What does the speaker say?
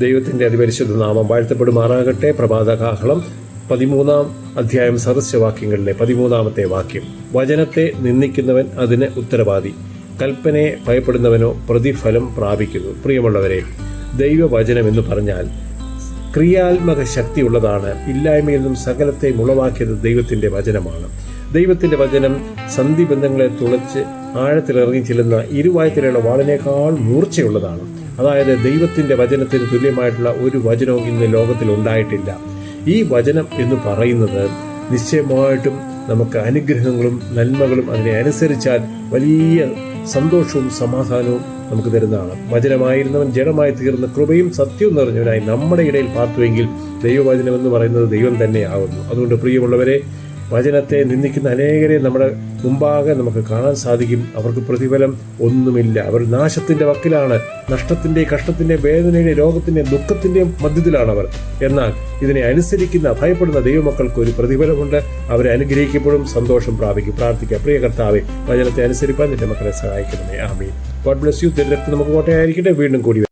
ദൈവത്തിന്റെ അതിപരിശുദ്ധ നാമം വാഴ്ത്തപ്പെടുമാറാകട്ടെ. പ്രഭാതകാഹളം പതിമൂന്നാം അധ്യായം സദസ്യവാക്യങ്ങളിലെ പതിമൂന്നാമത്തെ വാക്യം. വചനത്തെ നിന്ദിക്കുന്നവൻ അതിന് ഉത്തരവാദി. കൽപ്പനയെ ഭയപ്പെടുന്നവനോ പ്രതിഫലം പ്രാപിക്കുന്നു. പ്രിയമുള്ളവരെ ദൈവവചനം എന്ന് പറഞ്ഞാൽ ക്രിയാത്മക ശക്തിയുള്ളതാണ് ഇല്ലായ്മയിൽ നിന്നും സകലത്തെ ഉളവാക്കിയത് ദൈവത്തിന്റെ വചനമാണ്. ദൈവത്തിന്റെ വചനം സന്ധിബന്ധങ്ങളെ തുളച്ച് ആഴത്തിലിറങ്ങി ചെല്ലുന്ന ഇരുവായത്തിലുള്ള വാളിനേക്കാൾ മൂർച്ചയുള്ളതാണ്. അതായത് ദൈവത്തിന്റെ വചനത്തിന് തുല്യമായിട്ടുള്ള ഒരു വചനവും ഇന്ന് ലോകത്തിൽ ഉണ്ടായിട്ടില്ല. ഈ വചനം എന്ന് പറയുന്നത് നിശ്ചയമായിട്ടും നമുക്ക് അനുഗ്രഹങ്ങളും നന്മകളും അതിനെ അനുസരിച്ചാൽ വലിയ സന്തോഷവും സമാധാനവും നമുക്ക് തരുന്നതാണ്. വചനമായിരുന്നവൻ ജഡമായി തീർന്ന കൃപയും സത്യവും നിറഞ്ഞവനായി നമ്മുടെ ഇടയിൽ പാർത്തുവെങ്കിൽ ദൈവവചനം എന്ന് പറയുന്നത് ദൈവം തന്നെയാകുന്നു അതുകൊണ്ട് പ്രിയമുള്ളവരെ വചനത്തെ നിന്ദിക്കുന്ന അനേകരെ നമ്മുടെ മുമ്പാകെ നമുക്ക് കാണാൻ സാധിക്കും. അവർക്ക് പ്രതിഫലം ഒന്നുമില്ല. അവർ നാശത്തിന്റെ വക്കിലാണ്. നഷ്ടത്തിന്റെ കഷ്ടത്തിന്റെ വേദനയുടെ രോഗത്തിന്റെ ദുഃഖത്തിന്റെ മധ്യത്തിലാണ് അവർ എന്നാൽ ഇതിനെ അനുസരിക്കുന്ന ഭയപ്പെടുന്ന ദൈവമക്കൾക്ക് ഒരു പ്രതിഫലമുണ്ട്. അവരെ അനുഗ്രഹിക്കപ്പെടും സന്തോഷം പ്രാപിക്കും. പ്രാർത്ഥിക്കുക പ്രിയ കർത്താവെ വചനത്തെ അനുസരിപ്പാൻ നിന്റെ മക്കളെ സഹായിക്കണമേ. ആമീൻ. ഗോഡ് ബ്ലസ് യു തിരഞ്ഞെടുപ്പ് നമുക്ക് കോട്ടയായിരിക്കട്ടെ. വീണ്ടും കൂടി